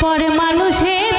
পরে মানুষের